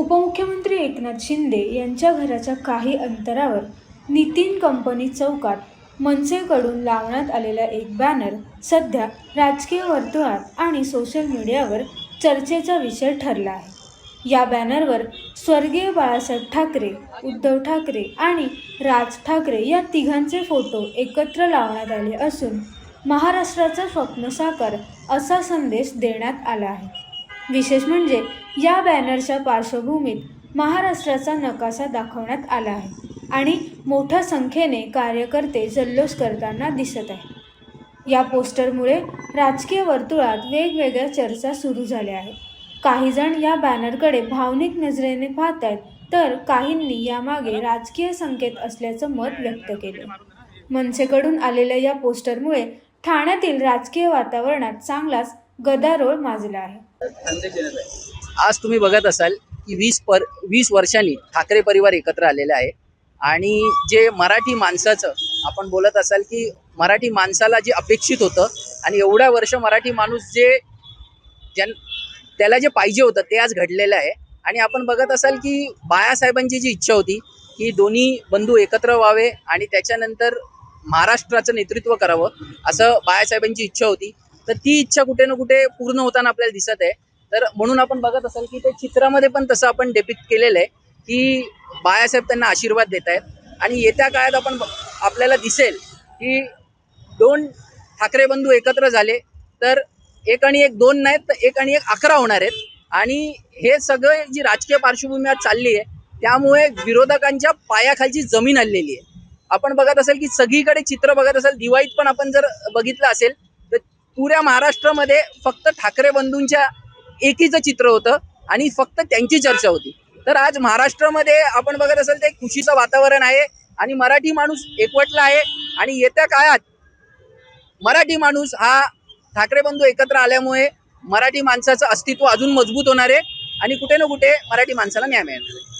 उपमुख्यमंत्री एकनाथ शिंदे यांच्या घराच्या काही अंतरावर नितीन कंपनी चौकात मनसेकडून लावण्यात आलेला एक बॅनर सध्या राजकीय वर्तुळात आणि सोशल मीडियावर चर्चेचा विषय ठरला आहे. या बॅनरवर स्वर्गीय बाळासाहेब ठाकरे उद्धव ठाकरे आणि राज ठाकरे या तिघांचे फोटो एकत्र लावण्यात आले असून महाराष्ट्राचं स्वप्न साकार असा संदेश देण्यात आला आहे. विशेष म्हणजे या बॅनरच्या पार्श्वभूमीत महाराष्ट्राचा नकाशा दाखवण्यात आला आहे आणि मोठ्या संख्येने कार्यकर्ते जल्लोष करताना दिसत आहे या पोस्टरमुळे राजकीय वर्तुळात वेगवेगळ्या चर्चा सुरू झाल्या आहेत. काही जण या बॅनरकडे भावनिक नजरेने पाहत आहेत तर काहींनी यामागे राजकीय संकेत असल्याचं मत व्यक्त केलं. मनसेकडून आलेल्या या पोस्टरमुळे ठाण्यातील राजकीय वातावरणात चांगलाच गदारोळ माजला आहे. आज तुम्ही बघत असाल की वीस पर वीस वर्षांनी ठाकरे परिवार एकत्र आलेला आहे. आणि जे मराठी माणसाचं आपण बोलत असाल की मराठी माणसाला जे अपेक्षित होतं आणि एवढ्या वर्ष मराठी माणूस जे ज्यां त्याला जे पाहिजे होतं ते आज घडलेलं आहे. आणि आपण बघत असाल की बाळासाहेबांची जी इच्छा होती की दोन्ही बंधू एकत्र व्हावे आणि त्याच्यानंतर महाराष्ट्राचं नेतृत्व करावं असं बाळासाहेबांची इच्छा होती. तर ती इच्छा कुठे ना कुठे पूर्ण होताना आपल्याला दिसत आहे. तर म्हणून आपण बघत असाल की ते चित्रामध्ये पण तसं आपण डेपित केलेलं आहे की बाळासाहेब त्यांना आशीर्वाद देत आहेत आणि येत्या काळात आपण आपल्याला दिसेल की दोन ठाकरे बंधू एकत्र झाले तर एक आणि एक दोन नाहीत तर एक आणि एक अकरा होणार आहेत. आणि हे सगळं जी राजकीय पार्श्वभूमी आज चालली आहे त्यामुळे विरोधकांच्या पायाखालची जमीन आलेली आहे. आपण बघत असेल की सगळीकडे चित्र बघत असेल दिवाळीत पण आपण जर बघितलं असेल पुऱ्या महाराष्ट्रामध्ये फक्त ठाकरे बंधूंच्या एकीचं चित्र होतं आणि फक्त त्यांची चर्चा होती. तर आज महाराष्ट्रामध्ये आपण बघत असेल ते खुशीचं वातावरण आहे आणि मराठी माणूस एकवटला आहे आणि येत्या काळात मराठी माणूस हा ठाकरे बंधू एकत्र आल्यामुळे मराठी माणसाचं अस्तित्व अजून मजबूत होणार आहे आणि कुठे ना कुठे मराठी माणसाला न्याय मिळणार आहे.